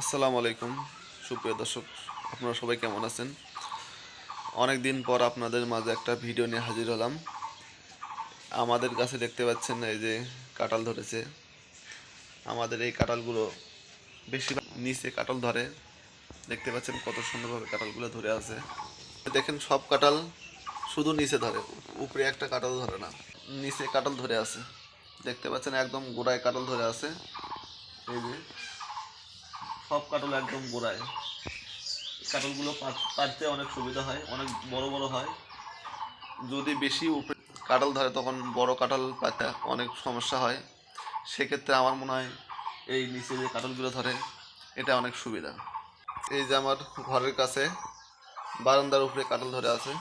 আসসালামু আলাইকুম, সুপ্রিয় দর্শক, আপনারা সবাই কেমন আছেন? অনেক দিন পর আপনাদের মাঝে একটা ভিডিও নিয়ে হাজির হলাম। আমাদের কাছে দেখতে পাচ্ছেন এই যে কাঁঠাল ধরেছে। আমাদের এই কাঁঠালগুলো বেশি নিচে কাঁঠাল ধরে। দেখতে পাচ্ছেন কত সুন্দরভাবে কাঁঠালগুলো ধরে আছে। দেখেন সব কাঁঠাল শুধু নিচে ধরে, উপরে একটা কাঁঠাল ধরে না, নিচে কাঁঠাল ধরে আছে। দেখতে পাচ্ছেন একদম গোড়ায় কাঁঠাল ধরে আছে। এই যে সব কাটল একদম গোড়ায়। কাটলগুলো পাততে অনেক সুবিধা হয়, অনেক বড় বড় হয়। যদি বেশি উপরে কাটল ধরে তখন বড় কাটল পাতা অনেক সমস্যা হয়। সেক্ষেত্রে আমার মনে হয় এই নিচে যে কাটলগুলো ধরে, এটা অনেক সুবিধা। এই যে আমার ঘরের কাছে বারান্দার উপরে কাটল ধরে আছে।